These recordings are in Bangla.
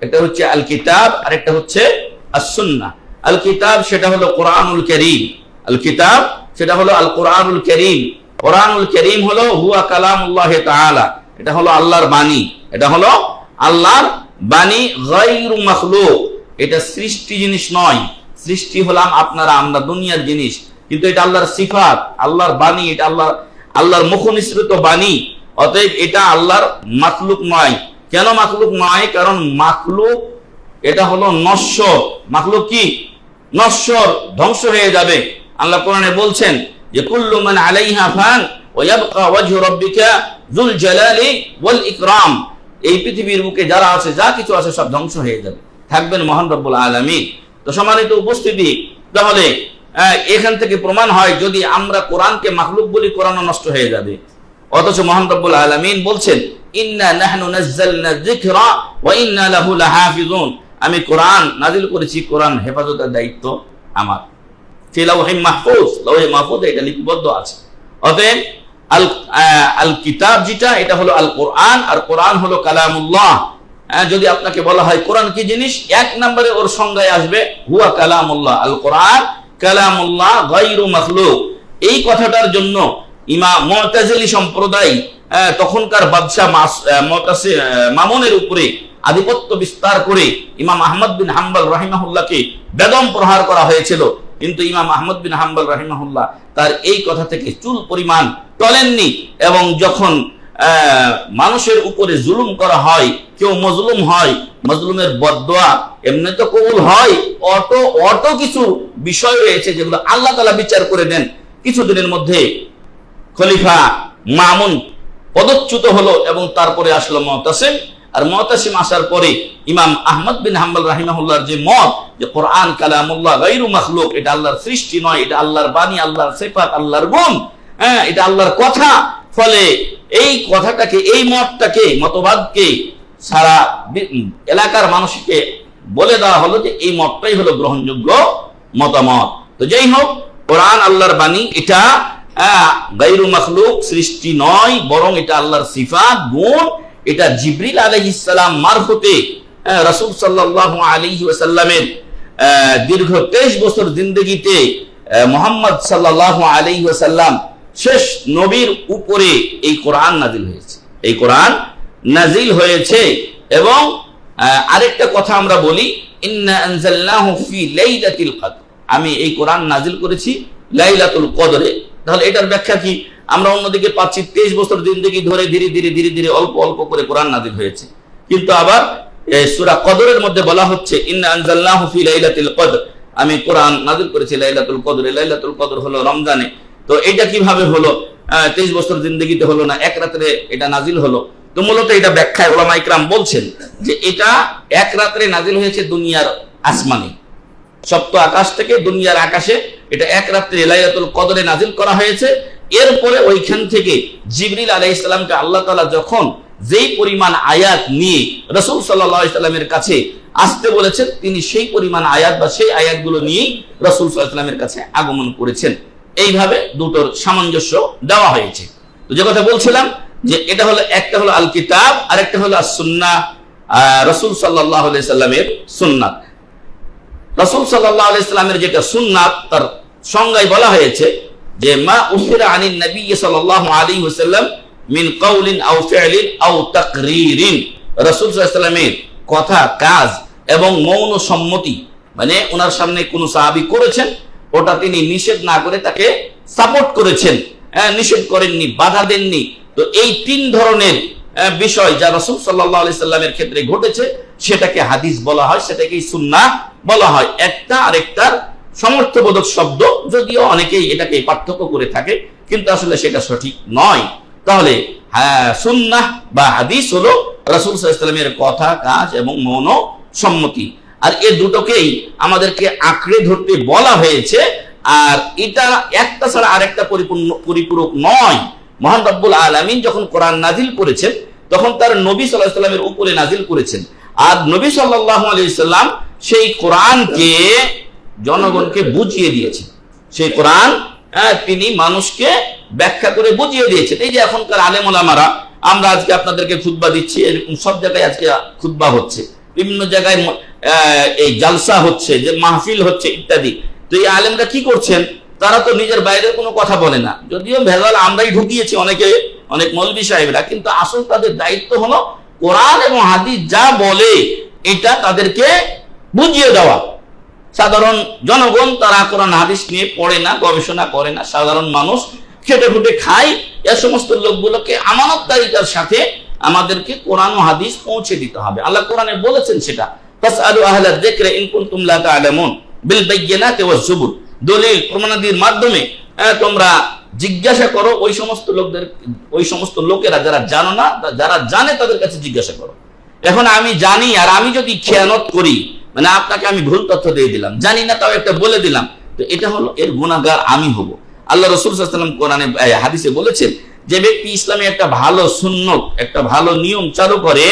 একটা হচ্ছে আল কিতাব আর একটা হচ্ছে আসুন্না আল কিতাব সেটা হলো কোরআনুল করিম। আল কিতাব সেটা হলো আল কোরআনুল করিম। কোরআনুল করিম হলো হুয়া কালামুল্লাহ তাআলা। এটা হলো আল্লাহর বাণী। এটা হলো আল্লাহর বাণী গায়রু মাখলুক। এটা সৃষ্টি জিনিস নয়। সৃষ্টি হলাম আপনারা, আমরা দুনিয়ার জিনিস। কিন্তু এটা আল্লাহর সিফাত, আল্লাহর বাণী, এটা আল্লাহ, আল্লাহর মুখ নিঃসৃত বাণী। অতএব এটা আল্লাহর মাতলুক নয়। কেন মাখলুক? নয় কারণ মাখলুক, এটা হলো নশ্বর। মাখলুক কি? নশ্বর ধ্বংস হয়ে যাবে। আল্লাহ কোরআনে বলছেন যে, কুল্লু মান আলাইহা ফান ওয়া ইয়াবকা ওয়াজহু রাব্বিকা যুল জালালি ওয়াল ইকরাম। এই পৃথিবীর বুকে যারা আছে, যা কিছু আছে সব ধ্বংস হয়ে যাবে। থাকবেন মহান রব্বুল আলামিন। তো সম্মানিত উপস্থিতি, তাহলে এখান থেকে প্রমাণ হয় যদি আমরা কোরআনকে মাখলুক বলি, কোরআনও নষ্ট হয়ে যাবে। অথচ মহান রব্বুল আলামিন বলছেন আমি কোরআন নাজিল করেছি কোরআন হেফাজতের দায়িত্ব আমার। মাহফুজ মাহফুজে এটা আছে। অতএব আল এটা হলো আল কোরআন আর হলো কালামুল্লাহ। হ্যাঁ, যদি আপনাকে বলা হয় কি জিনিস এক ওর আসবে হুয়া আল কোরআন এই কথাটার জন্য ইমা মুতাজিলি সম্প্রদায় তখনকার বাদশাহ মামুনের উপরে আধিপত্য বিস্তার করে ইমাম আহমদ বিন হাম্বল রাহিমাহুল্লাহকে বেদম প্রহার করা হয়েছিল। কিন্তু ইমাম আহমদ বিন হাম্বল রাহিমাহুল্লাহ তার এই কথা থেকে চুল পরিমাণ টলেননি এবং যখন মানুষের উপরে জুলুম করা হয়, কেউ মজলুম হয়, মজলুমের বদোয়া এমনি তো কবুল হয়, অত অত কিছু বিষয় রয়েছে যেগুলো আল্লাহ তালা বিচার করে দেন। কিছুদিনের মধ্যে খলিফা মামুন পদচ্যুত হলো এবং তারপরে আসলো মতাসিম। আর মতাসিম আসার পরে ইমাম আহমদ বিন হাম্বল রাহিমাহুল্লাহর যে মত, যে কোরআন কালামুল্লাহ গাইরু মাখলুক, এটা আল্লাহর সৃষ্টি নয়, এটা আল্লাহর বাণী, আল্লাহর সিফাত, আল্লাহর গুণ হ্যাঁ এটা আল্লাহর কথা। ফলে এই কথাটাকে, এই মতটাকে, মতবাদকে সারা এলাকার মানুষকে বলে দেওয়া হলো যে এই মতটাই হলো গ্রহণযোগ্য মতামত। তো যাই হোক, কোরআন আল্লাহর বাণী, এটা গাইরু মখলুক সৃষ্টি নয়, বরং এটা আল্লাহর সিফাত, গুণ, এটা জিবরিল আলাইহিস মারফতে। রাসূল সাল্লাল্লাহু আলাইহি ওয়াসাল্লামের দীর্ঘ 23 বছর জিন্দগিতে মোহাম্মদ আলাইহি ওয়াসাল্লাম শেষ নবীর উপরে এই কোরআন নাজিল হয়েছে। এই কোরআন নাজিল হয়েছে এবং আরেকটা কথা আমরা বলি আমি এই কোরআন নাজিল করেছি লাইলাতুল কদরে। তাহলে এটার ব্যাখ্যা কি? আমরা অন্যদিকে পাচ্ছি, তেইশ বছর জিন্দগি ধরে ধীরে ধীরে ধীরে ধীরে অল্প অল্প করে কোরআন নাজিল হয়েছে। কিন্তু আবার সূরা কদরের মধ্যে বলা হচ্ছে আমি কোরআন নাজিল করেছি, লাইলাতুল কদরে। লাইলাতুল কদর হলো রমজানে। তো এটা কীভাবে হলো? তেইশ বছর জিন্দগিতে হলো না, এক রাত্রে এটা নাজিল হলো। তো মূলত এটা ব্যাখ্যায় ওলামা ইকরাম বলছেন যে এটা এক রাত্রে নাজিল হয়েছে দুনিয়ার আসমানে। সপ্ত আকাশ থেকে দুনিয়ার আকাশে এটা এক রাত্রে লাইলাতুল কদরে নাজিল করা হয়েছে। এরপরে ওইখান থেকে জিবরিল আলাইহিস ইসলামকে আল্লাহ তাআলা যখন যেই পরিমাণ আয়াত নিয়ে রসুল সাল্লাহ ইসলামের কাছে আসতে বলেছেন, তিনি সেই পরিমাণ আয়াত বা সেই আয়াতগুলো নিয়েই রসুল সাল্লাহ ইসলামের কাছে আগমন করেছেন। এইভাবে দুটোর সামঞ্জস্য দেওয়া হয়েছে। তো যে কথা বলছিলাম যে এটা হলো, একটা হলো আল কিতাব আর একটা হলো সুন্না রসুল সাল্লাহ সাল্লামের সুন্নাত। রসুল সাল্লাহ ইসলামের যেটা সুন্নাত, তার সংজ্ঞায় বলা হয়েছে যে মা উফিরা আনিন নবী সাল্লাহ আলী হুসাল্লাম মিন কৌলিন আউ ফিআলিন আউ তাকরিরিন। রসুল সাল্লামের কথা কাজ এবং মৌন সম্মতি মানে ওনার সামনে কোন সাহাবি করেছেন ওটা তিনি নিষেধ না করে তাকে সাপোর্ট করেছেন। হ্যাঁ, নিষেধ করেননি বাধা দেননি। তো এই তিন ধরনের বিষয় যা রসুল সাল্লাহ আলি সাল্লামের ক্ষেত্রে ঘটেছে সেটাকে হাদিস বলা হয় সেটাকেই সুন্না বলা হয়। একটা আরেকটার সমর্থবোধক শব্দ, যদিও অনেকেই এটাকে পার্থক্য করে থাকে, কিন্তু আসলে সেটা সঠিক নয়। তাহলে হ্যাঁ বা হাদিস হলো রসুল সাল্লামের কথা, কাজ এবং মৌন সম্মতি আর এ দুটোকেই আমাদেরকে আঁকড়ে ধরতে বলা হয়েছে, আর এটা একটা ছাড়া আরেকটা পরিপূর্ণ, পরিপূরক নয়। মহান রব্বুল আলমিন যখন কোরআন নাজিল করেছেন, তখন তার নবী সাল্লাহ সাল্লামের উপরে নাজিল করেছেন। আর নবী সাল্লাহ আলি সাল্লাম সেই কোরআনকে জনগণকে বুঝিয়ে দিয়েছেন সেই কোরআন হ্যাঁ, তিনি মানুষকে ব্যাখ্যা করে বুঝিয়ে দিয়েছেন। এই যে এখনকার আলেম ওলামারা আমরা আজকে আপনাদেরকে খুতবা দিচ্ছি এরকম সব জায়গায় আজকে খুতবা হচ্ছে। বিভিন্ন জায়গায় এই জালসা হচ্ছে যে মাহফিল হচ্ছে ইত্যাদি। তো এই আলেমরা কি করছেন? তারা তো নিজের বাইরের কোনো কথা বলে না। যদিও ভেজাল আমরাই ঢুকিয়েছি অনেকে অনেক মৌলবী সাহেবরা কিন্তু আসল তাদের দায়িত্ব হলো কোরআন এবং হাদিস যা বলে এটা তাদেরকে বুঝিয়ে দেওয়া। সাধারণ জনগণ তারা কোরআন, হাদিস নিয়ে পড়ে না, গবেষণা করে না। সাধারণ মানুষ খেটে খুটে খায়। এ সমস্ত লোকগুলোকে আমানতদারিতার সাথে আমাদেরকে কোরআন ও হাদিস পৌঁছে দিতে হবে। আল্লাহ কোরআনে বলেছেন সেটা। ফাসআলু আহলা যিকরি ইন কুনতুম লা তা'লামুন বিল বাইয়িনাতি ওয়াজ জুবুর দলিল, প্রমাণাদির মাধ্যমে তোমরা জিজ্ঞাসা করো ওই সমস্ত লোকদের, ওই সমস্ত লোকেরা যারা জানো না, যারা জানে তাদের কাছে জিজ্ঞাসা করো। এখন আমি জানি আর আমি যদি খেয়ানত করি মানে আপনাকে আমি ভুল তথ্য দিয়ে দিলাম। জানি না, তাও একটা বলে দিলাম। তো এটা হলো এর গুণাগার আমি হব। আল্লাহ রসুল সাল্লাম কোরআনে হাদিসে বলেছেন যে ব্যক্তি ইসলামে একটা ভালো সুন্নত, একটা ভালো নিয়ম চালু করে,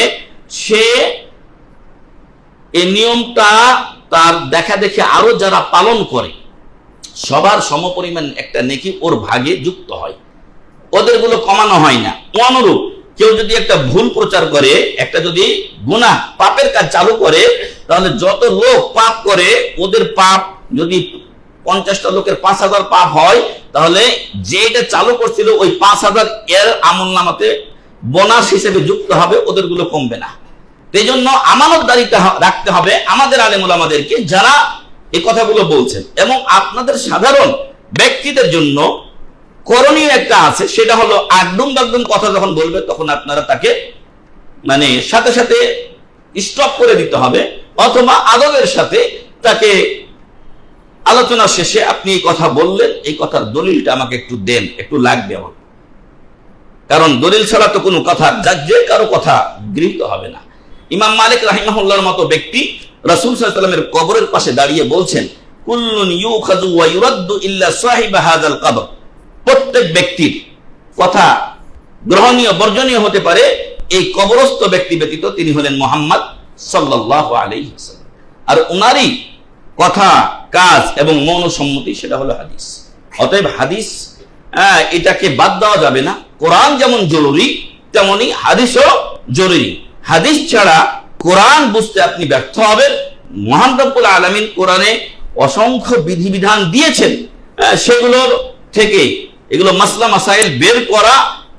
সে এই নিয়মটা তার দেখা দেখে আরও যারা পালন করে, সবার সমপরিমাণ একটা নেকি ওর ভাগে যুক্ত হয়। ওদেরগুলো কমানো হয় না। অনুরূপ, কেউ যদি একটা ভুল প্রচার করে, একটা যদি গুনাহ পাপের কাজ চালু করে তাহলে যত লোক পাপ করে, ওদের পাপ যদি পঞ্চাশটা লোকের পাঁচ হাজার পাপ হয়, তাহলে যে এটা চালু করছিল, ওই পাঁচ হাজার এর আমল নামাতে বোনাস হিসেবে যুক্ত হবে, ওদেরগুলো কমবে না। এই জন্য আমানতদারিতা রাখতে হবে আমাদের আলেমুল আমাদেরকে, যারা এই কথাগুলো বলছেন। এবং আপনাদের সাধারণ ব্যক্তিদের জন্য করণীয় একটা আছে, সেটা হলো একদম একদম কথা যখন বলবে, তখন আপনারা তাকে মানে সাথে সাথে স্টপ করে দিতে হবে। অথবা আদবের সাথে তাকে আলোচনা শেষে আপনি এই কথা বললেন, এই কথার দলিলটা আমাকে একটু দেন, একটু লাগবে আমার। কারণ দলিল ছাড়া তো কোনো কথা যে কারও কথা গৃহীত হবে না। ইমাম মালিক রাহিমাহুল্লাহর মতো ব্যক্তি রাসূল আলাইহি কবরের পাশে দাঁড়িয়ে বলছেন, কুল্লুন ইউখাযু ওয়া ইল্লা সাহিবা হাযাল কবর। প্রত্যেক ব্যক্তির কথা গ্রহণীয়, বর্জনীয় হতে পারে, এই কবরস্থ ব্যক্তি ব্যতীত তিনি হলেন মোহাম্মদ আলাইহি ওয়াসাল্লাম। আর ওনারই কথা কাজ এবং মৌনসম্মতি সেটা হলো হাদিস। অতএব হাদিস হ্যাঁ, এটাকে বাদ দেওয়া যাবে না। কোরআন যেমন জরুরি তেমনি হাদিসও জরুরি। হাদিস ছাড়া কোরআন বুঝতে আপনি ব্যর্থ হবেন। মহান রব্বুল আলমিন কোরআনে অসংখ্য বিধিবিধান দিয়েছেন হ্যাঁ, সেগুলোর থেকে। এগুলো মাসলা মাসাইল বের করা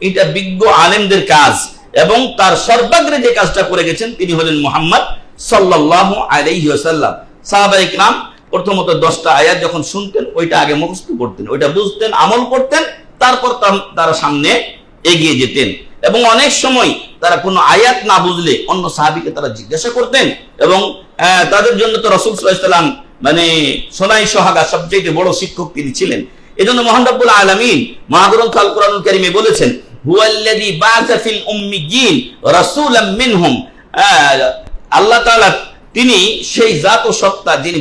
এটা বিজ্ঞ আলেমদের কাজ। এবং তার সর্বাগ্রে যে কাজটা করে গেছেন তিনি হলেন মোহাম্মদ সাল্লাল্লাহু আলাইহি ওয়াসাল্লাম। সাহাবায়ে কিরাম প্রথমত দশটা আয়াত যখন শুনতেন, ওইটা আগে মুখস্থ করতেন, ওইটা বুঝতেন, আমল করতেন, তারপর তার- সামনে এগিয়ে যেতেন। এবং অনেক সময় তারা কোনো আয়াত না বুঝলে অন্য সাহাবিকে তারা জিজ্ঞাসা করতেন এবং তাদের জন্য তো রসুল সাল্লাম মানে সোনাই সোহাগা সবচেয়ে বড় শিক্ষক তিনি ছিলেন। এই জন্য মোহান রব্বুল আলমিন মহাগ্রন্থ আল কোরআন কারিমে বলেছেন আল্লাহ তিনি সেই জাত ও সত্তা যিনি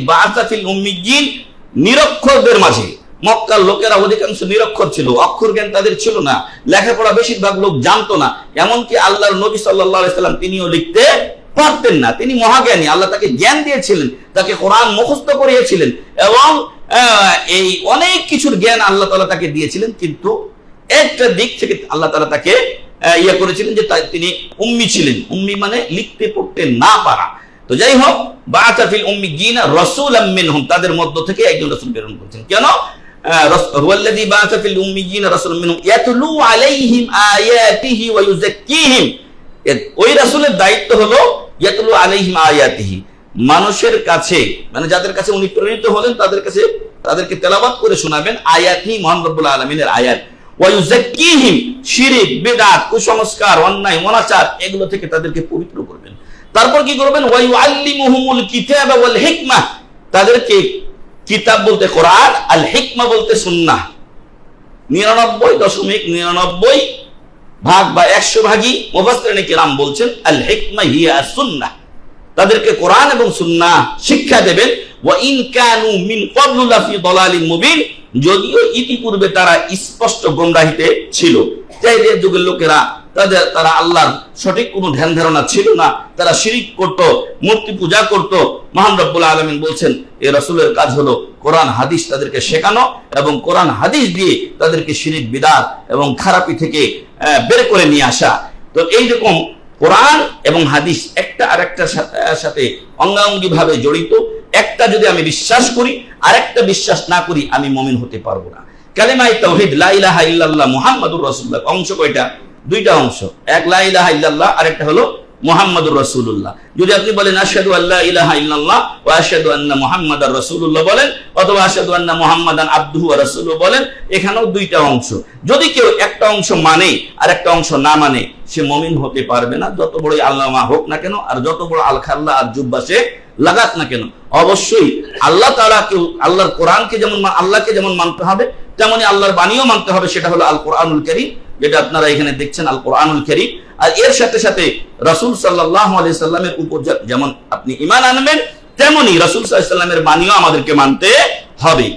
নিরক্ষরদের মাঝে। লোকেরা অধিকাংশ নিরক্ষর ছিল, অক্ষর জ্ঞান তাদের ছিল না, লেখাপড়া বেশিরভাগ লোক জানতো না, এমনকি আল্লাহর নবী সাল্লাম তিনিও লিখতে পারতেন না। তিনি মহাজ্ঞানী, আল্লাহ তাকে জ্ঞান দিয়েছিলেন, তাকে কোরআন মুখস্থ করিয়েছিলেন এবং এই অনেক কিছুর জ্ঞান আল্লাহ তাআলা তাকে দিয়েছিলেন, কিন্তু একটা দিক থেকে আল্লাহ তাআলা তাকে ইয়ে করেছিলেন যে তিনি উম্মি ছিলেন। উম্মি মানে লিখতে পড়তে না পারা। তো যাই হোক বাআসা ফিল উম্মিয়িনা রাসূলাম মিনহুম তাদের মধ্য থেকে একজন রাসূল প্রেরণ কেন? আহ, রাস- হুয়াল্লাযী বাআসা ফিল উম্মিয়িনা রাসূলাম মিনহুম ইয়াতলু আলাইহিম আয়াতিহি ওয়া ইউযাক্কিহিম। ওই রাসূলের দায়িত্ব হলো ইয়াতলু আলাইহিম আয়াতিহি। মানুষের কাছে মানে যাদের কাছে উনি প্রেরিত হলেন তাদের কাছে তাদেরকে তেলাওয়াত করে শোনাবেন আয়াতি মহান রব্বুল আলামিনের আয়াত। ওয়া ইউযাক্কিহিম শিরক বিদআত কুসংস্কার, অন্যায়, অনাচার, এগুলো থেকে তাদেরকে পবিত্র করবেন। তারপর কি করবেন? ওয়া ইউআল্লিমুহুমুল কিতাবা ওয়াল হিকমা, তাদেরকে কিতাব বলতে কোরআন, আল হিকমা বলতে সুন্নাহ। নিরানব্বই দশমিক নিরানব্বই ভাগ বা একশো ভাগই মুফাসসিরিনে কিরাম বলছেন, আল হিকমা হিয়া সুন্নাহ। তাদেরকে কোরআন এবং সুন্নাহ শিক্ষা দেবেন। ওয়া ইন কানু মিন ক্বাবলু লাফি দালালিন মুবিন যদিও ইতিপূর্বে তারা স্পষ্ট গোমরাহিতে ছিল। জাহিলিয়া যুগের লোকেরা তাদের, তারা আল্লাহর সঠিক কোনো ধ্যান ধারণা ছিল না। তারা শিরিক করত, মূর্তি পূজা করত। মহান রব্বুল আলামিন বলছেন এই রসুলের কাজ হলো কোরআন, হাদিস তাদেরকে শেখানো এবং কোরআন, হাদিস দিয়ে তাদেরকে শিরিক, বিদাত এবং খারাপি থেকে বের করে নিয়ে আসা। তো এইরকম কোরআন এবং হাদিস একটা আরেকটার সাথে সাথে অঙ্গাঙ্গি ভাবে জড়িত। একটা যদি আমি বিশ্বাস করি, আরেকটা বিশ্বাস না করি, আমি মমিন হতে পারব না। কালেমাই তৌহিদ লাইলাহ ইল্লাল্লাহ মুহাম্মাদুর রাসূলুল্লাহ, অংশ কয়টা? দুইটা অংশ। এক, লা ইলাহা ইল্লাল্লাহ, আরেকটা হলো মুহাম্মাদুর রাসূলুল্লাহ। যদি আপনি বলেন, আশহাদু আল্লা ইলাহা ইল্লাল্লাহ ওয়া আশহাদু আন্না মুহাম্মাদার রাসূলুল্লাহ বলেন, অথবা আশহাদু আন্না মুহাম্মাদান আবদুহু ওয়া রাসূলুহু বলেন, এখানেও দুইটা অংশ। যদি কেউ একটা অংশ মানে আর একটা অংশ না মানে সে মুমিন হতে পারবে না, যত বড় আল্লামা হোক না কেন, আর যত বড় আল খাল্লা আর জুব্বা সে লাগাক না কেন। অবশ্যই আল্লাহ তাআলা কেউ, আল্লাহর কোরআনকে যেমন আল্লাহকে যেমন মানতে হবে, তেমনি আল্লাহর বাণীও মানতে হবে, সেটা হলো আল কোরআনুল কারীম, যেটা আপনারা এখানে দেখছেন আল কোরআনুল কারীম। আর এর সাথে সাথে রসুল সাল্লামের উপর যেমন আপনি ইমান আনবেন, তেমনি রসুল সাল্লামের বাণীও আমাদেরকে মানতে হবে।